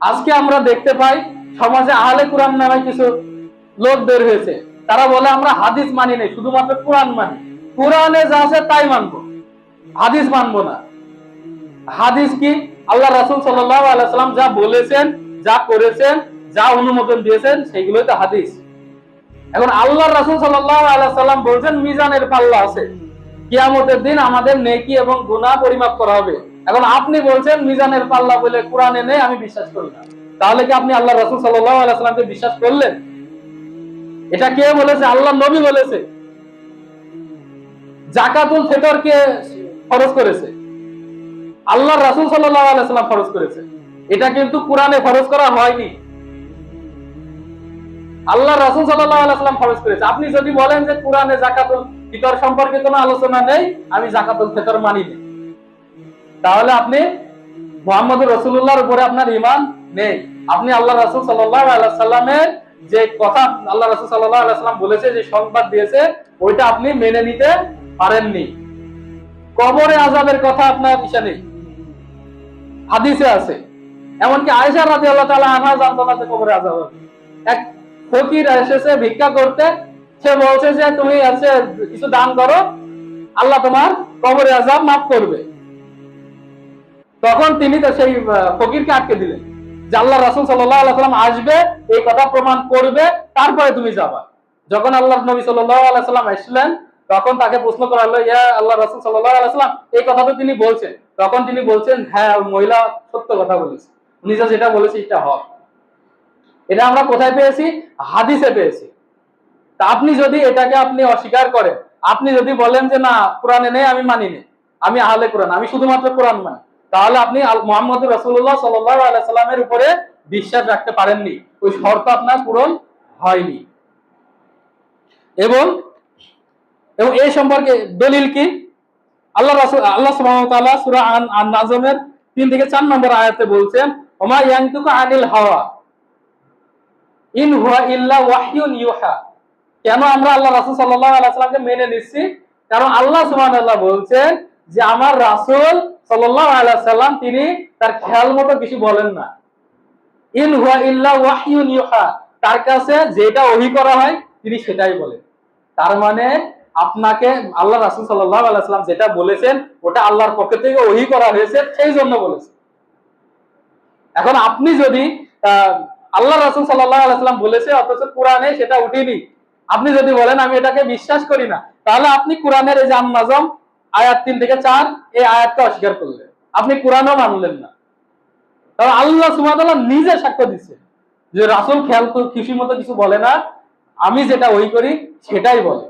আজকে আমরা দেখতে পাই সমাজে আহলে কোরআন নামে কিছু লোক বের হয়েছে। তারা বলে, আমরা হাদিস মানি নাই, শুধুমাত্র কোরআন মানি। কোরআনে যা আছে তাই মানবো। হাদিস মানবো না। হাদিস কি? আল্লাহ রাসুল সাল্লাম যা বলেছেন, যা করেছেন, যা অনুমোদন দিয়েছেন সেগুলোই তো হাদিস। এখন আল্লাহ রাসুল সাল্লাম বলছেন, মিজানের পাল্লা আছে। কিয়ামতের দিন আমাদের নেকি এবং গুনাহ পরিমাপ করা হবে। এখন আপনি বলছেন মিজানের পাল্লা বলে কোরআনে নেই, আমি বিশ্বাস করি না। তাহলে কি আপনি আল্লাহ রাসুল সাল্লামকে বিশ্বাস করলেন? এটা কে বলেছে? আল্লাহ নবী বলেছে। জাকাতুল ফেতর কে খরচ করেছে? আল্লাহ রাসুল সাল্লাম ফরজ করেছে। এটা কিন্তু কোরআনে ফরজ করা হয়নি। আল্লাহ রাসুল সাল্লাম ফরজ করেছে। আপনি যদি বলেন যে কোরআনে জাকাতুল ফিতর সম্পর্কে কোনো আলোচনা নেই, আমি জাকাতুল ফেতর মানি না। তাহলে আপনি মোহাম্মদ রসুল্লাহর উপরে আপনার ইমান নেই। আপনি আল্লাহ রাসুল সাল্লামের যে কথা আল্লাহ রাসুল সাল্লাম বলেছে, যে সংবাদ দিয়েছে, ওইটা আপনি মেনে নিতে পারেননি। কবরে আজাবের কথা আপনার ইসা নেই। হাদিসে আছে। এমনকি আয়েশা রাজি আল্লাহ তালা আনহা জানতো না যে কবরে আজাব এক ফকির এসেছে ভিক্ষা করতে। সে বলছে যে, তুমি আছে কিছু দান করো, আল্লাহ তোমার কবরে আজাব মাফ করবে। তখন তিনি তো সেই ফকিরকে আটকে দিলেন। যে আল্লাহ রাসুল সাল্লাম আসবে, এই কথা প্রমাণ করবে, তারপরে তুমি যাবা। যখন আল্লাহ নবী সাল্লাম আসলেন তখন তাকে প্রশ্ন করা হলো, ইয়া আল্লাহ রাসুল সাল্লাম, এই কথা তো তিনি বলছেন। তখন তিনি বলছেন হ্যাঁ মহিলা সত্য কথা বলেছে। উনি যা যেটা বলেছে, এটা হক। এটা আমরা কোথায় পেয়েছি? হাদিসে পেয়েছি। তা আপনি যদি এটাকে আপনি অস্বীকার করেন, আপনি যদি বলেন যে, না, কোরআনে নেই, আমি মানি না। আমি আহলে কোরআন, আমি শুধুমাত্র কোরআন মানি। তাহলে আপনি মোহাম্মদ রসুল্লাহ সাল্লামের উপরে বিশ্বাস রাখতে পারেননি। ওই শর্ত আপনার পূরণ হয়নি। এবং এবং এই সম্পর্কে দলিল কি? আল্লাহ রাসূল আল্লাহ তাআলা সূরা আন নাজমের 3 থেকে 4 নম্বর আয়াতে বলছেন, ওমা আনিল হাওয়া, ইন হুয়া ইল্লা ওয়াহয়ুন ইউহা। কেন আমরা আল্লাহ রাসূল সাল্লাল্লাহু আলাইহি সাল্লামকে মেনে নিচ্ছি? কারণ আল্লাহ ওয়া বলছেন যে, আমার রাসূল সাল্লাম, তিনি তার খেয়াল মতো কিছু বলেন না। ইন হুয়া ইল্লা ওয়াহয়ুন ইউহা, তার কাছে যেটা ওহী করা হয়, তিনি সেটাই বলেন। তার মানে আপনাকে আল্লাহ রাসুল সাল্লাম যেটা বলেছেন, ওটা আল্লাহর পক্ষ থেকে ওহি করা হয়েছে, সেই জন্য বলেছে এখন আপনি যদি আল্লাহ রাসুল সাল্লাম বলেছে, অথচ কোরআনে সেটা উঠিনি, আপনি যদি বলেন, আমি এটাকে বিশ্বাস করি না, তাহলে আপনি কোরআনের এই যে নাজম আয়াত তিন থেকে চার, এই আয়াতকে অস্বীকার করলেন আপনি কোরআনও মানলেন না। কারণ আল্লাহ সুমাতাল্লাহ নিজে সাক্ষ্য দিচ্ছে যে রাসুল খেয়াল খুশি মতো কিছু বলে না। আমি যেটা ওই করি, সেটাই বলে।